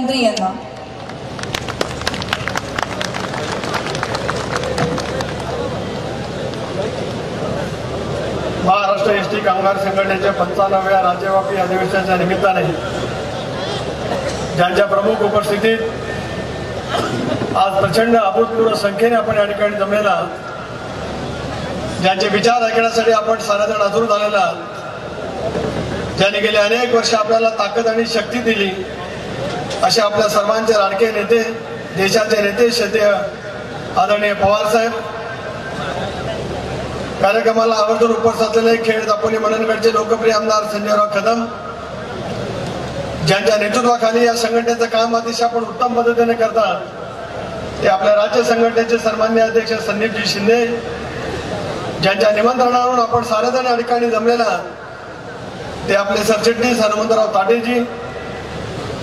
मंत्री यांना Maharashtra S T कामगार संघटनेच्या पंचावन्नाव्या राज्यव्यापी अधिवेशनाच्या निमित्ताने ज्यांच्या प्रमुख उपस्थितीत आज प्रचंड अभूतपूर्व संख्येने आपण या ठिकाणी जमलेला ज्यांचे विचार ऐकण्यासाठी आपण सारेजण अधूर झालेला ज्यांनी गेले अनेक वर्ष आपल्याला ताकद आणि शक्ती दिली असे आपल्या सर्वांचे लाडके नेते देशाचे नेते शेते आदरणीय पवार साहेब. कार्यक्रमाला आवर्जून उपस्थित असलेले खेड दापोली मननगडचे लोकप्रिय आमदार संजयराव कदम ज्यांच्या नेतृत्वाखाली या संघटनेचं काम अतिशय आपण उत्तम पद्धतीने करतात. ते आपल्या राज्य संघटनेचे सन्मान्य अध्यक्ष संदीपजी शिंदे. ज्यांच्या निमंत्रणावरून आपण सारेजण या ठिकाणी जमलेला ते आपले सरचिटणीस हनुमंतराव ताटेजी.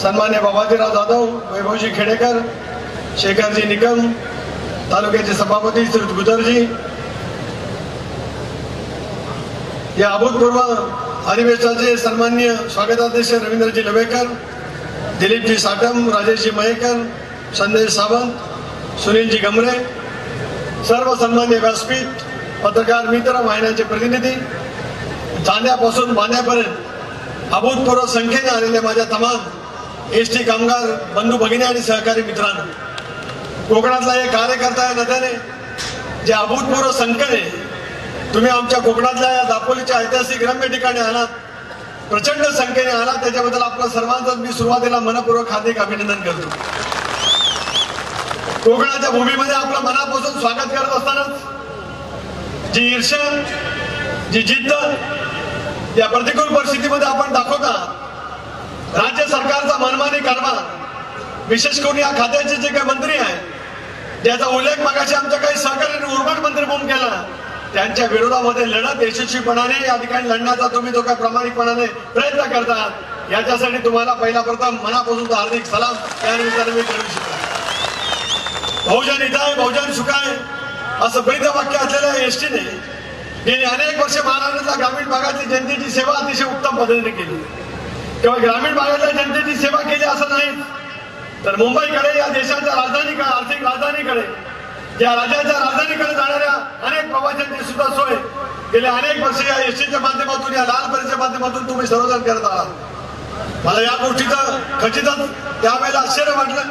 सन्मान्य बाबाजीराव जाधव वैभवजी खेडेकर शेखरजी निकम तालुक्याचे सभापती श्री गुजरजी या अभूतपूर्व अधिवेशनाचे सन्मान्य स्वागताध्यक्ष रवींद्रजी लवेकर दिलीपजी साटम राजेशजी मयेकर संदेश सावंत सुनीलजी गमरे सर्व सन्मान्य व्यासपीठ पत्रकार मित्र वाहिन्यांचे प्रतिनिधी. चांद्यापासून बांध्यापर्यंत अभूतपूर्व संख्येने आलेले माझ्या तमाम एस टी कामगार बंधू भगिनी आणि सहकारी मित्रांनो कोकणातला एक कार्यकर्ता या नद्याने जे अभूतपूर्व आहे तुम्ही आमच्या कोकणातल्या या दापोलीच्या ऐतिहासिक रम्य ठिकाणी आलात प्रचंड संख्येने आलात त्याच्याबद्दल आपलं सर्वांचं मी सुरुवातीला मनपूर्वक हार्दिक अभिनंदन करतो. कोकणाच्या भूमीमध्ये आपलं मनापासून स्वागत करत असतानाच जी ईर्ष्या जी जिद्द या प्रतिकूल परिस्थितीमध्ये आपण दाखवता राज्य सरकारचा मनमानी कारभार विशेष करून या खात्याचे जे काही मंत्री आहेत ज्याचा उल्लेख मागाशी आमच्या काही सहकारी उर्मट मंत्री म्हणून केला त्यांच्या विरोधामध्ये लढत यशस्वीपणाने या ठिकाणी लढण्याचा तुम्ही जो काही प्रामाणिकपणाने प्रयत्न करतात याच्यासाठी तुम्हाला पहिला प्रथम मनापासून हार्दिक सलाम या निमित्ताने मी करू शकतो बहुजन हिताय बहुजन सुखाय असं बैध वाक्य असलेल्या एसटीने गेली अनेक वर्ष महाराष्ट्राच्या ग्रामीण भागातली जनतेची सेवा अतिशय उत्तम पद्धतीने केली. किंवा ग्रामीण भागातल्या जनतेची सेवा केली असं नाही. तर मुंबईकडे या देशाच्या राजधानीकडे आर्थिक राजधानीकडे या राज्याच्या राजधानीकडे जाणाऱ्या अनेक प्रवाशांची सुद्धा सोय. गेल्या अनेक वर्ष या एसटीच्या माध्यमातून या लाल परीच्या माध्यमातून तुम्ही सर्वजण करत आहात. मला या गोष्टीचं खचितच त्यावेळेला आश्चर्य वाटलं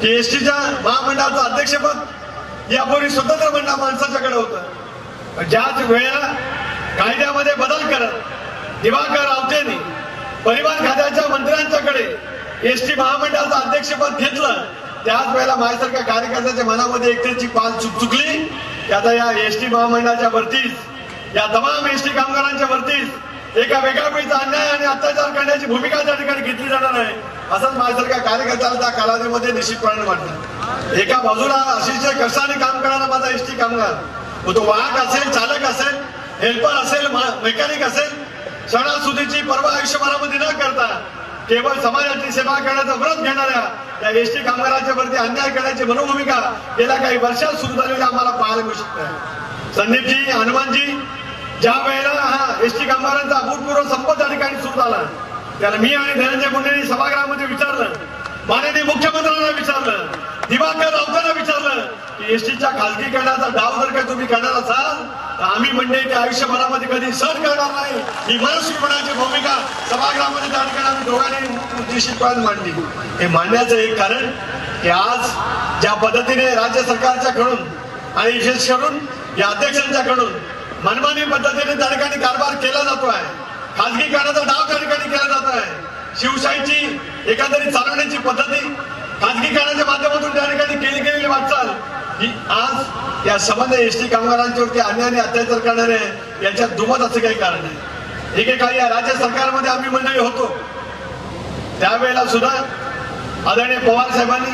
की एसटीच्या महामंडळाचं अध्यक्षपद यापूर्वी स्वतंत्र मंडळ माणसाच्याकडे होतं. ज्याच वेळेला कायद्यामध्ये बदल करत दिवाकर रावतेने परिवहन खात्याच्या मंत्र्यांच्याकडे एसटी महामंडळाचं अध्यक्षपद घेतलं. त्याच वेळेला माझ्यासारख्या कार्यकर्त्याच्या मनामध्ये एकट्याची पाल चुक चुकली. आता या एसटी महामंडळाच्या वरतीच या तमाम एसटी कामगारांच्या वरतीच एका वेगळ्या अन्याय आणि अत्याचार करण्याची भूमिका त्या ठिकाणी घेतली जाणार आहे असंच माझ्यासारख्या कार्यकर्त्याला त्या कालावधीमध्ये निश्चितपणे वाटलं एका बाजूला अतिशय कष्टाने काम करणारा माझा एसटी कामगार मग तो वाहक असेल चालक असेल हेल्पर असेल मेकॅनिक असेल सणासुदीची पर्व आयुष्यभरामध्ये न करता केवळ समाजाची सेवा करण्याचा व्रत घेणाऱ्या त्या एस टी कामगारांच्या वरती अन्याय करण्याची मनोभूमिका गेल्या काही वर्षात सुरू झालेली आम्हाला पाहायला मिळू शकते. संदीपजी हनुमानजी ज्या वेळेला हा एसटी कामगारांचा अभूतपूर्व संप त्या ठिकाणी सुरू झाला त्याला मी आणि धनंजय मुंडेंनी सभागृहामध्ये विचारलं. माननीय मुख्यमंत्र्यांना विचारलं. दिवाकर राऊतांना विचारलं. की एसटीच्या खासगीकरणाचा डाव जर काय तुम्ही करणार असाल तर आम्ही म्हणणे की आयुष्यभरामध्ये कधी सहन करणार नाही. ही मनस्वीपणाची भूमिका सभागृहामध्ये त्या ठिकाणी आम्ही दोघांनी निश्चितपणे मांडली. हे मांडण्याचं एक कारण की आज ज्या पद्धतीने राज्य सरकारच्या कडून आणि विशेष करून या अध्यक्षांच्या कडून मनमानी पद्धतीने त्या ठिकाणी कारभार केला जातो आहे खासगीकरणाचा डाव त्या ठिकाणी केला जातो आहे शिवशाहीची एकंदरीत चालवण्याची पद्धती खासगीकरणाच्या माध्यमातून त्या ठिकाणी केली गेलेली वाटचाल ही आज या संबंध एसटी कामगारांच्यावरती अन्यायाने अत्याचार करणारे यांच्यात दुमत असं काही कारण आहे एकेकाळी या राज्य सरकारमध्ये आम्ही मंडळी होतो. त्यावेळेला सुद्धा आदरणीय पवार साहेबांनी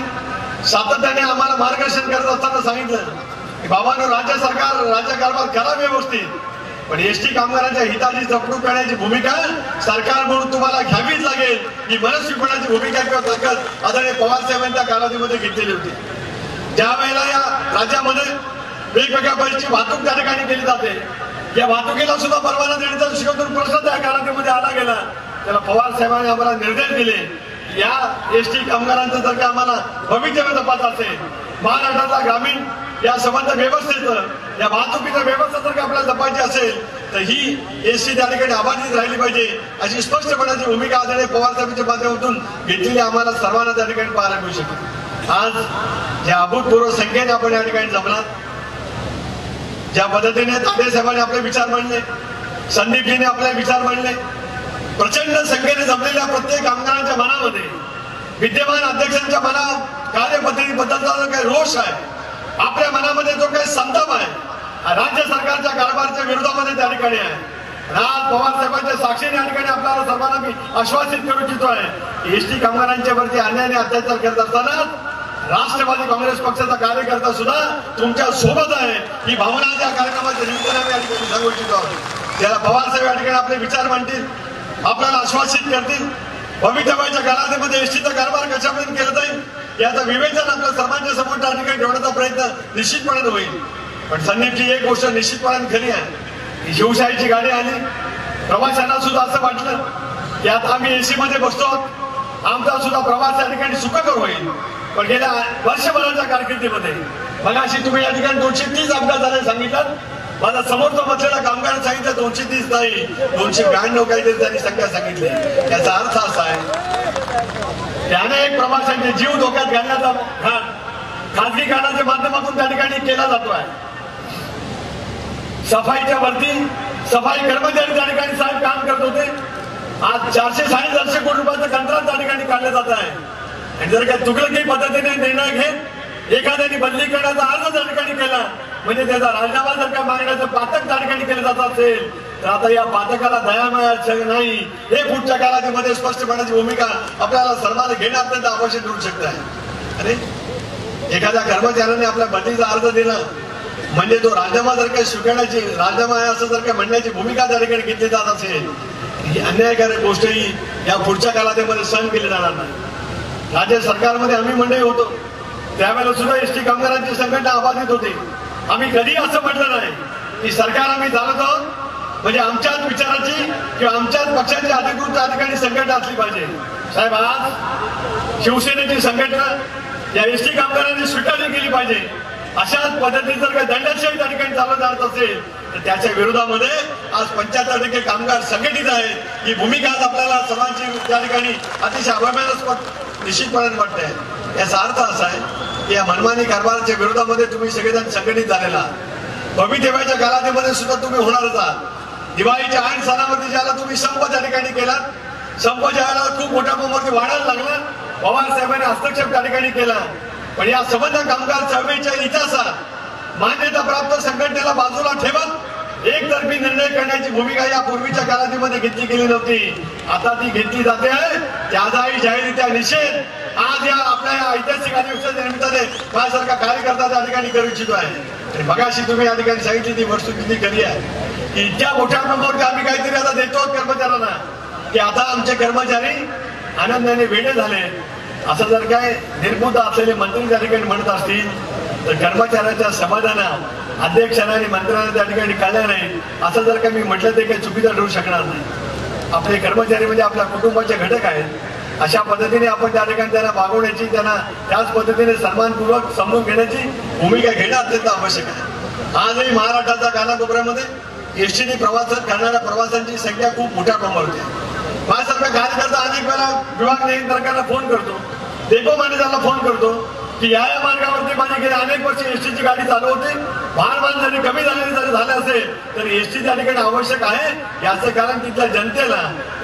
सातत्याने आम्हाला मार्गदर्शन करत असताना सांगितलं की बाबांनो राज्य सरकार राज्य कारभार करा व्यवस्थित. पण एसटी कामगारांच्या हिताची जपणूक करण्याची भूमिका सरकार म्हणून तुम्हाला घ्यावीच लागेल. ही मनस्वीपणाची भूमिका किंवा ताकद आदरणीय पवार साहेबांच्या कालावधीमध्ये घेतलेली होती. ज्या वेळेला या राज्यामध्ये वेगवेगळ्या बसची वाहतूक त्या ठिकाणी केली जाते. या वाहतुकीला सुद्धा परवाना देण्याचा शिकवतून प्रश्न त्या कालावधीमध्ये आला गेला. त्याला पवार साहेबांनी आम्हाला निर्देश दिले. या एस टी कामगारांचं जर का आम्हाला भवितव्य तपास असेल महाराष्ट्राचा ग्रामीण या संबंध व्यवस्थेचं या वाहतुकीच्या व्यवस्था जर का आपल्याला जपायची असेल तर ही एस टी त्या ठिकाणी अबाधित राहिली पाहिजे. अशी स्पष्टपणाची भूमिका आदरणीय पवार साहेबांच्या माध्यमातून घेतलेली आम्हाला सर्वांना त्या ठिकाणी पाहायला मिळू शकते. आज या अभूतपूर्व संख्येने आपण या ठिकाणी जमलात ज्या पद्धतीने तांबे साहेबांनी आपले विचार मांडले संदीपजीने आपले विचार मांडले प्रचंड संख्येने जमलेल्या प्रत्येक कामगारांच्या मनामध्ये विद्यमान अध्यक्षांच्या मनात कार्यपद्धतीबद्दलचा जो काही रोष आहे आपल्या मनामध्ये जो काही संताप आहे राज्य सरकारच्या कारभारच्या विरोधामध्ये त्या ठिकाणी आहे. राज पवार साहेबांच्या साक्षीने या ठिकाणी आपल्याला सर्वांना मी आश्वासित करू इच्छितो आहे एसटी कामगारांच्या वरती अन्यायाने अत्याचार करत असताना राष्ट्रवादी काँग्रेस पक्षाचा कार्यकर्ता सुद्धा तुमच्यासोबत आहे. ही भावना त्या कार्यक्रमाच्या निमित्ताने या ठिकाणी सांगू इच्छितो. आहोत त्याला पवार साहेब या ठिकाणी आपले विचार मांडतील आपल्याला आश्वासित करतील. भवितव्याच्या कालावधीमध्ये एसटीचा कारभार कशा केला जाईल याचा विवेचन आपल्या सर्वांच्या समोर त्या ठिकाणी ठेवण्याचा प्रयत्न निश्चितपणे होईल. पण संदीपची एक गोष्ट निश्चितपणे खरी आहे. की शिवशाहीची गाडी आली. प्रवाशांना सुद्धा असं वाटलं. की आता आम्ही एसी मध्ये बसतो आहोत. आमचा सुद्धा प्रवास त्या ठिकाणी सुखकर होईल. पण गेल्या वर्षभराच्या कारकिर्दीमध्ये मग अशी तुम्ही या ठिकाणी दोनशे तीस अपघात झाले सांगितलं. माझा समोरचा बसलेला कामगार सांगितलं दोनशे तीस नाही दोनशे ब्याण्णव काहीतरी त्यांनी संख्या सांगितली. याचा अर्थ असा प्रवाशांचे जीव धोक्यात घालण्याचा घाट खाजगी कारणाच्या माध्यमातून त्या ठिकाणी केला जातो आहे सफाईच्या वरती सफाई कर्मचारी त्या ठिकाणी साहेब काम करत होते. आज चारशे साडेचारशे कोटी रुपयाचं कंत्राट त्या ठिकाणी काढलं जात आहे. आणि जर का तुगलकी पद्धतीने निर्णय घेत एखाद्याने बदली करण्याचा अर्ज त्या ठिकाणी केला म्हणजे त्याचा राजीनामा जर का मागण्याचं पातक त्या ठिकाणी केलं जात असेल तर आता या पाठकाला दयामया नाही हे पुढच्या कालावधीमध्ये स्पष्टपणाची भूमिका आपल्याला सर्वांना घेणं अत्यंत आवश्यक ठरू शकत. आहे अरे एखाद्या कर्मचाऱ्याने आपल्या बदलीचा अर्ज दिला म्हणजे तो राजीनामा जर काही स्वीकारण्याची राजीनामा आहे असं जर काही म्हणण्याची भूमिका त्या ठिकाणी घेतली जात असेल ही अन्यायकारक गोष्टही या पुढच्या कालावधीमध्ये सहन केली जाणार नाही. राज्य सरकारमध्ये आम्ही मंडळी होतो. त्यावेळेला सुद्धा एस टी कामगारांची संघटना अबाधित होती. आम्ही कधी असं म्हटलं नाही की सरकार आम्ही चालत आहोत म्हणजे आमच्याच विचाराची किंवा आमच्याच पक्षाची अधिकृत त्या ठिकाणी संघटना असली पाहिजे. साहेब आज शिवसेनेची संघटना या एसटी कामगारांनी स्वीकारली केली पाहिजे. अशाच पद्धतीने जर काही दंडशाही त्या ठिकाणी चालत जात असेल तर त्याच्या विरोधामध्ये आज पंच्याहत्तर टक्के कामगार संघटित आहेत. ही भूमिका आज आपल्याला सर्वांची त्या ठिकाणी अतिशय अभिमानास्पद निश्चितपणे वाटते. याचा अर्थ असा आहे की या मनमानी कारभाराच्या विरोधामध्ये तुम्ही सगळेजण संघटित झालेला भवितव्याच्या कालावधीमध्ये सुद्धा तुम्ही होणारच आहात. दिवाळीच्या आठ सणामध्ये ज्याला तुम्ही संप त्या ठिकाणी केला संप ज्याला खूप मोठ्या प्रमाणात वाढायला लागला पवार साहेबांनी हस्तक्षेप त्या ठिकाणी केला. पण या संबंध कामगार चळवळीच्या इतिहासात मान्यता प्राप्त संघटनेला बाजूला ठेवत एकतर्फी निर्णय करण्याची भूमिका या पूर्वीच्या कालावधीमध्ये घेतली गेली नव्हती. आता ती घेतली जाते. आहे त्याचाही जाहीरित्या निषेध आज या आपल्या या ऐतिहासिक अधिवेशन निमित्ताने माझ्यासारखा कार्यकर्ता त्या ठिकाणी करू इच्छितो आहे. मगाशी तुम्ही या ठिकाणी सांगितली ती वस्तुस्थिती खरी आहे. की इतक्या मोठ्या प्रमाणावरती आम्ही काहीतरी आता देतो कर्मचाऱ्यांना. की आता आमचे कर्मचारी आनंदाने वेडे झाले. असं जर काय निर्बुद्ध असलेले मंत्री त्या ठिकाणी म्हणत असतील तर कर्मचाऱ्याच्या समाधाना अध्यक्षांना आणि मंत्र्यांना त्या ठिकाणी कळलं नाही. असं जर का मी म्हटलं ते काही चुकीचं ठरू शकणार नाही. आपले कर्मचारी म्हणजे आपल्या कुटुंबाचे घटक आहेत. अशा पद्धतीने आपण त्या ठिकाणी त्यांना वागवण्याची त्यांना त्याच पद्धतीने सन्मानपूर्वक समजून घेण्याची भूमिका घेणं अत्यंत आवश्यक आहे. आजही महाराष्ट्राच्या कानाकोपऱ्यामध्ये एसटीने प्रवास करणाऱ्या प्रवाशांची संख्या खूप मोठ्या प्रमाणात आहे. माझ्यासारखा कार्यकर्ता अनेक वेळा विभाग नियंत्रकांना फोन करतो. देखो मॅनेजरला फोन करतो. की या या मार्गावरती माझी गेली. अनेक वर्ष एसटीची गाडी चालू होती. भारमान जरी कमी झालेली जरी झाले असेल तर एसटी त्या ठिकाणी आवश्यक आहे. याचं कारण तिथल्या जनतेला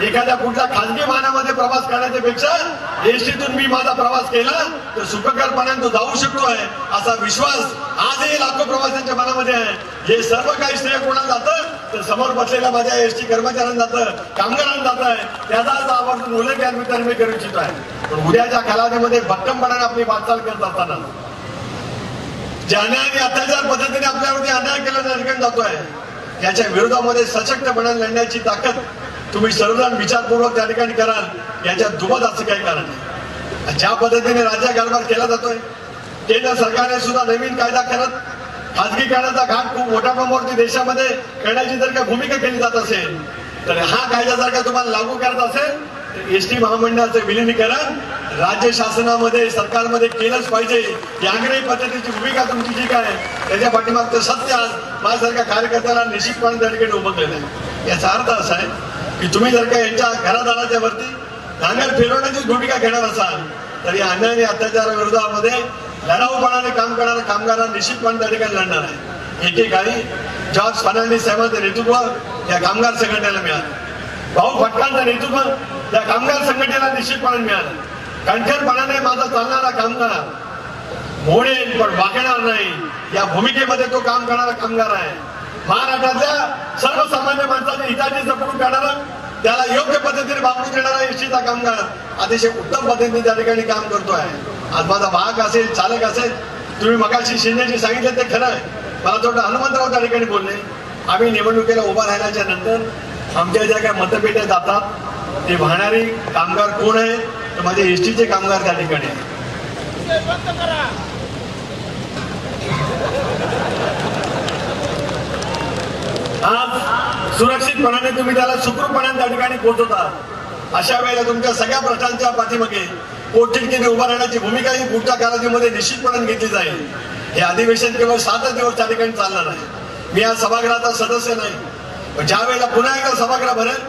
एखाद्या कुठल्या खाजगी वाहनामध्ये प्रवास करण्याच्या पेक्षा एसटीतून मी माझा प्रवास केला तर सुखकरपणाने तो जाऊ शकतोय आहे असा विश्वास आजही लाखो प्रवाशांच्या मनामध्ये आहे. हे सर्व काही श्रेय कोणाला जातं तर समोर बसलेल्या माझ्या एसटी कर्मचाऱ्यांना जातं कामगारांना जात आहे. त्याचा आज आवर्जून उल्लेख या निमित्ताने मी करू इच्छितो आहे. पण उद्याच्या कालावधीमध्ये भक्कमपणाने आपली वाटचाल करत असताना. ज्याने अन्याय आणि अत्याचार पद्धतीने आपल्यावरती अन्याय केल्याचा त्या जातोय याच्या विरोधामध्ये सशक्तपणाने लढण्याची ताकद तुम्ही सर्वजण विचारपूर्वक त्या ठिकाणी कराल याच्या दुबत असं काही कारण नाही ज्या पद्धतीने राज्य कारभार केला जातोय केंद्र सरकारने सुद्धा नवीन कायदा करत खाजगीकरणाचा घाट खूप मोठ्या प्रमाणावरती देशामध्ये करण्याची जर का भूमिका केली जात असेल तर हा कायदा जर का तुम्हाला लागू करत असेल एस टी महामंडळाचं विलिनीकरण राज्य शासनामध्ये सरकारमध्ये केलंच पाहिजे. ही आग्रही पद्धतीची भूमिका तुमची जी काय त्याच्या पाठीमागचं सत्य आज माझ्यासारख्या कार्यकर्त्याला निश्चितपणे त्या ठिकाणी उमटलेलं आहे याचा अर्थ असा आहे की तुम्ही जर का यांच्या घरादाराच्या वरती नांगर फिरवण्याची भूमिका घेणार असाल तर या अन्याय आणि अत्याचाराविरोधामध्ये लढाऊपणाने काम करणाऱ्या कामगारांना निश्चितपणे त्या ठिकाणी लढणार आहे एकेकाळी जॉर्ज फर्नांडिस साहेबांचं नेतृत्व या कामगार संघटनेला मिळालं. भाऊ फटकांचं नेतृत्व या कामगार संघटनेला निश्चितपणे मिळालं. कणखरपणाने माझा चालणारा कामगार मोडेल पण वागणार नाही. या भूमिकेमध्ये तो काम करणारा कामगार आहे. महाराष्ट्रातल्या सर्वसामान्य माणसाच्या हिताची जपणूक करणारा त्याला योग्य पद्धतीने वागणूक देणारा एसटीचा कामगार अतिशय उत्तम पद्धतीने त्या ठिकाणी काम करतो आहे आज माझा वाहक असेल चालक असेल तुम्ही मगाशी शिंदेजी सांगितले ते खरं आहे. मला थोडं हनुमंतराव त्या ठिकाणी बोलले. आम्ही निवडणुकीला उभा राहिल्याच्या नंतर आमच्या ज्या काही मतपेट्या जातात ते वाहणारी कामगार कोण आहे? तर माझे एसटीचे कामगार त्या ठिकाणी आज सुरक्षितपणाने तुम्ही त्याला सुखरूपणाने त्या ठिकाणी पोहोचवता. अशा वेळेला तुमच्या सगळ्या प्रश्नांच्या पाठीमागे पोटचिटकीने उभा राहण्याची भूमिका ही पुढच्या कालावधीमध्ये निश्चितपणे घेतली जाईल. हे अधिवेशन केवळ सातच दिवस त्या ठिकाणी चालणार आहे. मी या सभागृहाचा सदस्य नाही. ज्या वेळेला पुन्हा एकदा सभागृह भरेल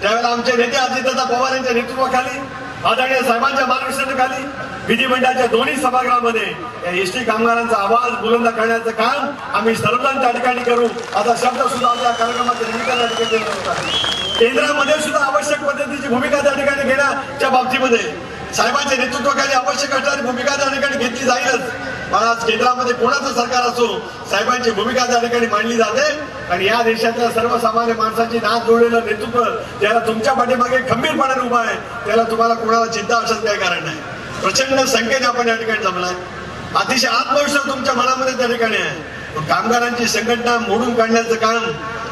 त्यावेळेला आमचे नेते अजितदादा पवार यांच्या नेतृत्वाखाली आदरणीय साहेबांच्या मार्गदर्शनाखाली विधिमंडळाच्या दोन्ही सभागृहामध्ये या एसटी कामगारांचा आवाज बुलंद करण्याचं काम आम्ही सर्वजण त्या ठिकाणी करू. असा शब्द सुद्धा आमच्या कार्यक्रमाच्या निमित्ताने ठिकाणी केंद्रामध्ये सुद्धा आवश्यक पद्धतीची भूमिका त्या ठिकाणी घेण्याच्या बाबतीमध्ये साहेबांच्या नेतृत्वाखाली आवश्यक असणारी भूमिका त्या ठिकाणी घेतली जाईलच. आज केंद्रामध्ये कोणाचं सरकार असो साहेबांची भूमिका त्या ठिकाणी मांडली जाते. आणि या देशातल्या सर्वसामान्य माणसाची नाच जोडलेलं नेतृत्व ज्याला तुमच्या पाठीमागे खंबीरपणाने उभा आहे त्याला तुम्हाला कोणाला चिंता असण्याचं काही कारण नाही. प्रचंड संख्येने आपण या ठिकाणी जमलाय. अतिशय आत्मविश्वास तुमच्या मनामध्ये त्या ठिकाणी आहे. कामगारांची संघटना मोडून काढण्याचं काम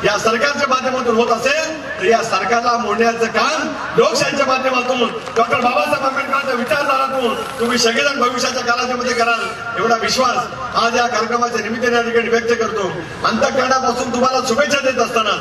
या सरकारच्या माध्यमातून होत असेल तर या सरकारला मोडण्याचं काम लोकशाहीच्या माध्यमातून डॉक्टर बाबासाहेब आंबेडकरांच्या विचारधारातून तुम्ही सगळेजण भविष्याच्या कालावधीमध्ये कराल एवढा विश्वास आज या कार्यक्रमाच्या निमित्ताने या ठिकाणी व्यक्त करतो. अंतकरणापासून तुम्हाला शुभेच्छा देत असताना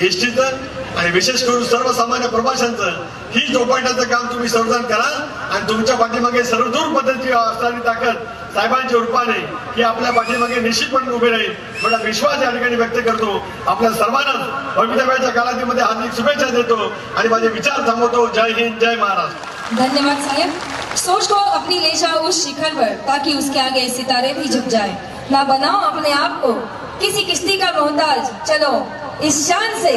एसटीचं आणि विशेष करून सर्वसामान्य प्रवाशांचं ही चौपाटाचं काम तुम्ही संरक्षण कराल आणि तुमच्या पाठीमागे सर्वदूर पद्धतीची असणारी ताकद साहेबांच्या रूपाने ही आपल्या पाठीमागे निश्चितपणे उभे राहील. मला विश्वास या ठिकाणी व्यक्त करतो. आपल्या सर्वांनाच भवितव्याच्या कालावधीमध्ये हार्दिक शुभेच्छा देतो आणि माझे विचार थांबवतो. जय हिंद जय महाराष्ट्र. धन्यवाद साहेब. सोच को अपनी ले जाओ उस शिखर पर ताकि उसके आगे सितारे भी झुक जाए। ना बनाओ अपने आप को। किसी किश्ती का मोहताज। चलो इस शान से।